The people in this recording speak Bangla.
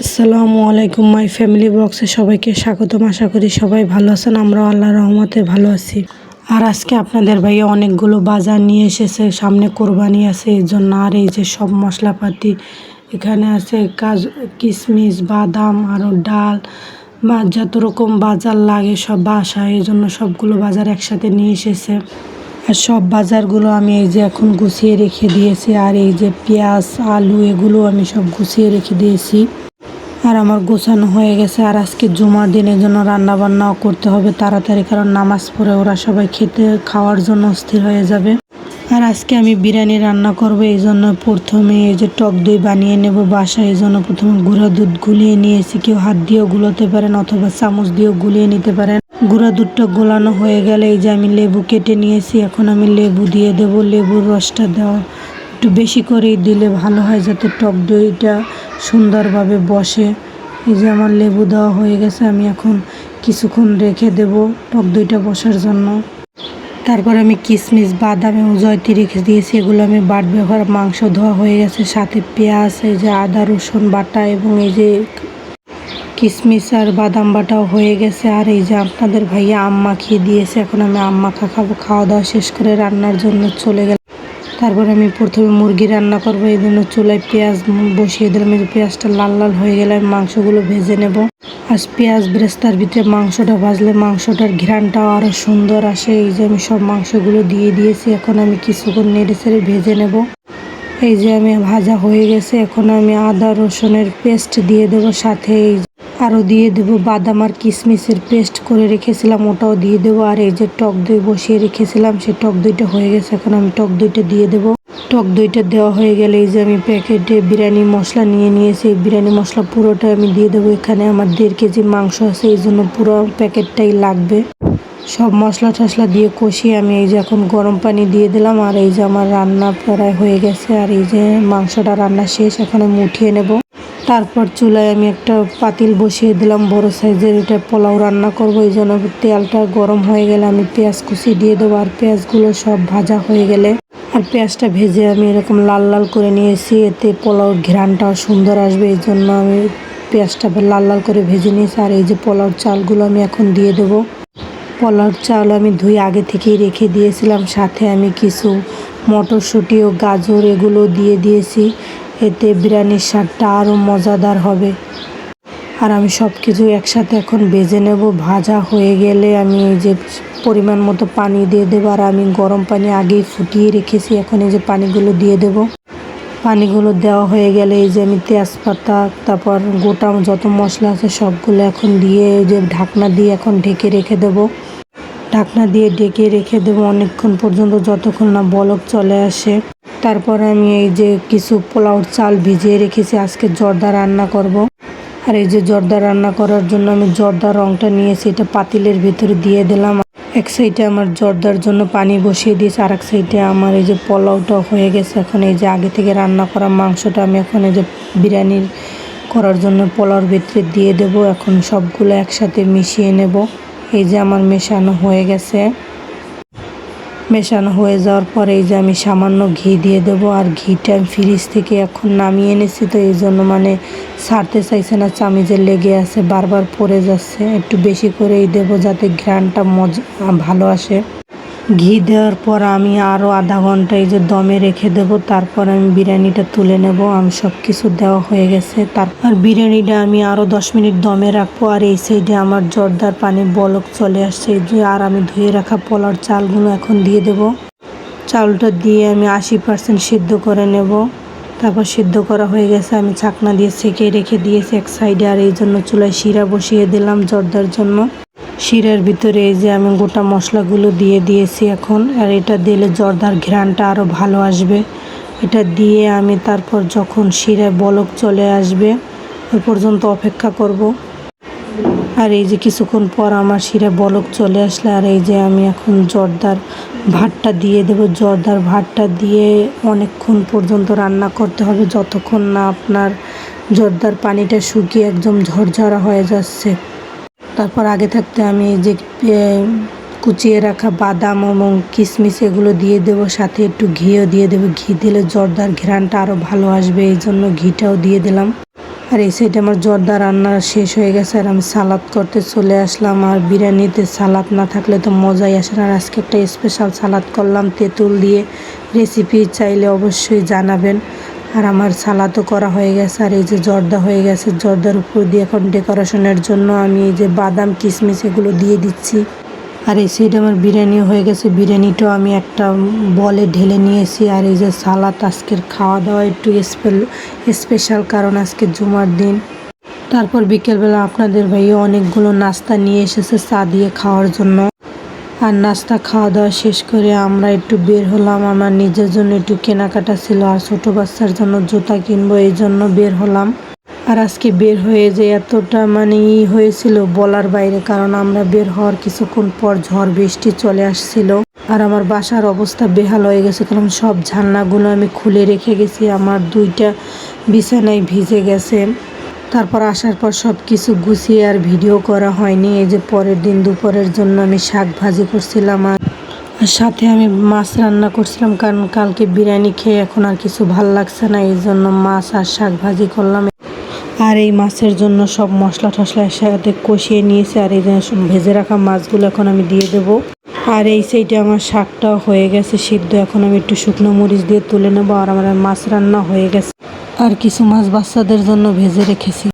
আসসালামু আলাইকুম মাই ফ্যামিলি বক্সে সবাইকে স্বাগতম। আশা করি সবাই ভালো আছেন আমরা আল্লাহ রহমতে ভালো আছি। আর আজকে আপনাদের ভাইয়া অনেকগুলো বাজার নিয়ে এসেছে, সামনে কোরবানি আছে, এই জন্য আর এই যে সব মশলাপাতি এখানে আছে, কাজু কিশমিশ বাদাম আরও ডাল, বা যত রকম বাজার লাগে সব বাসা, এই জন্য সবগুলো বাজার একসাথে নিয়ে এসেছে। আর সব বাজারগুলো আমি এই যে এখন গুছিয়ে রেখে দিয়েছি, আর এই যে পেঁয়াজ, আলু, এগুলো আমি সব গুছিয়ে রেখে দিয়েছি। আর আমার গোছানো হয়ে গেছে। আর আজকে জুমার দিনের জন্য রান্না বান্নাও করতে হবে তাড়াতাড়ি, কারণ নামাজ পড়ে ওরা সবাই খেতে, খাওয়ার জন্য অস্থির হয়ে যাবে। আর আজকে আমি বিরিয়ানি রান্না করব, এই জন্য প্রথমে এই যে টক দই বানিয়ে নেব বাসায়, এই জন্য প্রথমে গুঁড়া দুধ গুলিয়ে নিয়েছি। কেউ হাত দিয়েও গুলোতে পারেন অথবা চামচ দিয়েও গুলিয়ে নিতে পারেন। গুঁড়া দুধটা গোলানো হয়ে গেলে এই যে আমি লেবু কেটে নিয়েছি, এখন আমি লেবু দিয়ে দেব। লেবুর রসটা দেওয়া একটু বেশি করেই দিলে ভালো হয়, যাতে টক দইটা সুন্দরভাবে বসে। এই যে আমার লেবু দেওয়া হয়ে গেছে, আমি এখন কিছুক্ষণ রেখে দেব টক দইটা বসার জন্য। তারপর আমি কিশমিশ বাদাম এবং জয়তি রেখে দিয়েছি। এগুলো আমি বাট ব্যবহার, মাংস ধোয়া হয়ে গেছে, সাথে পেঁয়াজ, এই যে আদা, রসুন বাটা এবং এই যে কিশমিশ আর বাদাম বাটাও হয়ে গেছে। আর এই যে আপনাদের ভাইয়া আম মাখিয়ে দিয়েছে, এখন আমি আম মাখা খাব। খাওয়া দাওয়া শেষ করে রান্নার জন্য চলে গেলাম। তারপর আমি প্রথমে মুরগি রান্না করব, এই জন্য চুলায় পেঁয়াজ বসিয়ে দিলাম। এই পেঁয়াজটা লাল লাল হয়ে গেলে আমি মাংসগুলো ভেজে নেব। আর পেঁয়াজ ব্রেস্তার ভিতরে মাংসটা ভাজলে মাংসটার ঘ্রাণটাও আরও সুন্দর আসে। এই যে আমি সব মাংসগুলো দিয়ে দিয়েছি, এখন আমি কিছুক্ষণ নেড়ে ছেড়ে ভেজে নেব। এই যে আমি ভাজা হয়ে গেছে, এখন আমি আদা রসুনের পেস্ট দিয়ে দেব সাথে। এই আরও দিয়ে দেব। বাদাম আর কিশমিশের পেস্ট করে রেখেছিলাম, ওটাও দিয়ে দেবো। আর এই যে টক দই বসিয়ে রেখেছিলাম সেই টক দইটা হয়ে গেছে। এখন আমি টক দইটা দিয়ে দেবো। টক দইটা দেওয়া হয়ে গেলে এই যে আমি প্যাকেটে বিরিয়ানি মশলা নিয়ে নিয়েছি। এই বিরিয়ানি মশলা পুরোটা আমি দিয়ে দেবো। এখানে আমার দেড় কেজি মাংস আছে, এই জন্য পুরো প্যাকেটটাই লাগবে। সব মশলা টশলা দিয়ে কষিয়ে আমি এই যে এখন গরম পানি দিয়ে দিলাম। আর এই যে আমার রান্না প্রায় হয়ে গেছে। আর এই যে মাংসটা রান্না শেষ, এখন আমি উঠিয়ে নেব। তারপর চুলায় আমি একটা পাতিল বসিয়ে দিলাম, বড় সাইজের। এটা পোলাও রান্না করব, এই জন্য তেলটা গরম হয়ে গেলে আমি পেঁয়াজ কুচি দিয়ে দেবো, আর পেঁয়াজগুলো সব ভাজা হয়ে গেলে আর পেঁয়াজটা ভেজে আমি এরকম লাল লাল করে নিয়েছি, এতে পোলাওর ঘ্রানটাও সুন্দর আসবে। এই জন্য আমি পেঁয়াজটা লাল লাল করে ভেজে নিয়েছি, আর এই যে পোলাওর চালগুলো আমি এখন দিয়ে দেবো। পোলাওর চাল আমি ধুই আগে থেকেই রেখে দিয়েছিলাম, সাথে আমি কিছু মটরশুঁটি ও গাজর এগুলো দিয়ে দিয়েছি। এতে বিরিয়ানির স্বাদটা আরও মজাদার হবে। আর আমি সব কিছু একসাথে এখন ভেজে নেব। ভাজা হয়ে গেলে আমি এই যে পরিমাণ মতো পানি দিয়ে দেবো। আর আমি গরম পানি আগেই ফুটিয়ে রেখেছি। এখন এই যে পানিগুলো দিয়ে দেব। পানিগুলো দেওয়া হয়ে গেলে এই যে আমি তেজপাতা, তারপর গোটা যত মশলা আছে সবগুলো এখন দিয়ে এই যে ঢাকনা দিয়ে এখন ঢেকে রেখে দেবো। ঢাকনা দিয়ে ডেকে রেখে দেবো। অনেকক্ষণ পর্যন্ত যতক্ষণ না বলক চলে আসে। তারপর আমি এই যে কিছু পোলাওর চাল ভিজিয়ে রেখেছি, আজকে জর্দা রান্না করব। আর এই যে জর্দা রান্না করার জন্য আমি জর্দা রংটা নিয়েছি, এটা পাতিলের ভিতরে দিয়ে দিলাম। এক সাইডে আমার জর্দার জন্য পানি বসিয়ে দিয়েছি, আর এক সাইডে আমার এই যে পোলাওটা হয়ে গেছে। এখন এই যে আগে থেকে রান্না করা মাংসটা আমি এখন এই যে বিরিয়ানির করার জন্য পোলাওর ভিতরে দিয়ে দেব। এখন সবগুলো একসাথে মিশিয়ে নেব। এই যে আমার মেশানো হয়ে গেছে। মেশানো হয়ে যাওয়ার পরে এই যে আমি সামান্য ঘি দিয়ে দেবো আর ঘিটা আমি ফ্রিজ থেকে এখন নামিয়ে এনেছি, তো এই জন্য মানে ছাড়তে চাইছে না চামিজে লেগে আছে, বারবার পরে যাচ্ছে। একটু বেশি করেই দেবো যাতে ঘ্রানটা মজা, ভালো আসে। ঘি দেওয়ার পর আমি আরও আধা ঘণ্টা এই যে দমে রেখে দেব, তারপর আমি বিরিয়ানিটা তুলে নেব। আমি সব কিছু দেওয়া হয়ে গেছে। তারপর বিরিয়ানিটা আমি আরও দশ মিনিট দমে রাখব আর এই সাইডে আমার জর্দার পানির বলক চলে আসছে। আর আমি ধুয়ে রাখা পোলার চালগুলো এখন দিয়ে দেব। চালটা দিয়ে আমি আশি পার্সেন্ট সিদ্ধ করে নেব। তারপর সিদ্ধ করা হয়ে গেছে। আমি ছাকনা দিয়ে সেঁকে রেখে দিয়েছি এক সাইডে আর এই জন্য চুলায় শিরা বসিয়ে দিলাম জর্দার জন্য। শিরার ভিতরে এই যে আমি গোটা মশলাগুলো দিয়ে দিয়েছি এখন, আর এটা দিলে জর্দার ঘ্রানটা আরও ভালো আসবে। এটা দিয়ে আমি তারপর যখন শিরায় বলক চলে আসবে ওই পর্যন্ত অপেক্ষা করব। আর এই যে কিছুক্ষণ পর আমার শিরে বলক চলে আসলে, আর এই যে আমি এখন জর্দার ভাতটা দিয়ে দেব। জর্দার ভাতটা দিয়ে অনেকক্ষণ পর্যন্ত রান্না করতে হবে, যতক্ষণ না আপনার জর্দার পানিটা শুকিয়ে একদম ঝরঝরা হয়ে যাচ্ছে। তারপর আগে থাকতে আমি যে কুচিয়ে রাখা বাদাম এবং কিশমিশ এগুলো দিয়ে দেব, সাথে একটু ঘিও দিয়ে দেবো। ঘি দিলে জর্দার ঘ্রানটা আরও ভালো আসবে এই জন্য ঘিটাও দিয়ে দিলাম। আর এই সাইডে আমার জর্দা রান্না শেষ হয়ে গেছে আর আমি সালাদ করতে চলে আসলাম। আর বিরিয়ানিতে সালাদ না থাকলে তো মজাই আসে না। আর আজকে একটা স্পেশাল সালাদ করলাম তেঁতুল দিয়ে। রেসিপি চাইলে অবশ্যই জানাবেন। আর আমার সালাদও করা হয়ে গেছে, আর এই যে জর্দা হয়ে গেছে, জর্দার উপর দিয়ে এখন ডেকোরেশনের জন্য আমি এই যে বাদাম, কিশমিশ এগুলো দিয়ে দিচ্ছি। আর এই সাইডে আমার বিরিয়ানি হয়ে গেছে, বিরিয়ানিটাও আমি একটা বলে ঢেলে নিয়েছি। আর এই যে সালাদ আজকের খাওয়া দাওয়া একটু স্পেশাল কারণ আজকে জুমার দিন। তারপর বিকেলবেলা আপনাদের ভাইয়া অনেকগুলো নাস্তা নিয়ে এসেছে চা দিয়ে খাওয়ার জন্য। আর নাস্তা খাওয়া দাওয়া শেষ করে আমরা একটু বের হলাম। আমার নিজের জন্য একটু কেনাকাটা ছিল আর ছোটো বাচ্চার জন্য জুতা কিনবো এই জন্য বের হলাম। আর আজকে বের হয়ে যে এতটা মানে ই হয়েছিল বলার বাইরে, কারণ আমরা বের হওয়ার কিছুক্ষণ পর ঝড়, বৃষ্টি চলে আসছিল। আর আমার বাসার অবস্থা বেহাল হয়ে গেছে, কারণ সব ঝান্নাগুলো আমি খুলে রেখে গেছি। আমার দুইটা বিছানায় ভিজে গেছে। তারপর আসার পর সব কিছু গুছিয়ে আর ভিডিও করা হয়নি। এই যে পরের দিন দুপুরের জন্য আমি শাক ভাজি করছিলাম আর সাথে আমি মাছ রান্না করছিলাম কারণ কালকে বিরিয়ানি খেয়ে এখন আর কিছু ভালো লাগছে না, এই জন্য মাছ আর শাক ভাজি করলাম। আর এই মাছের জন্য সব মশলা টশলা সাথে কষিয়ে নিয়েছি আর এই ভেজে রাখা মাছগুলো এখন আমি দিয়ে দেব। আর এই সাইডে আমার শাকটাও হয়ে গেছে সিদ্ধ, এখন আমি একটু শুকনো মরিচ দিয়ে তুলে নেব আর আমার মাছ রান্না হয়ে গেছে। আর কিছু মাছ বাচ্চাদের জন্য ভেজে রেখেছি।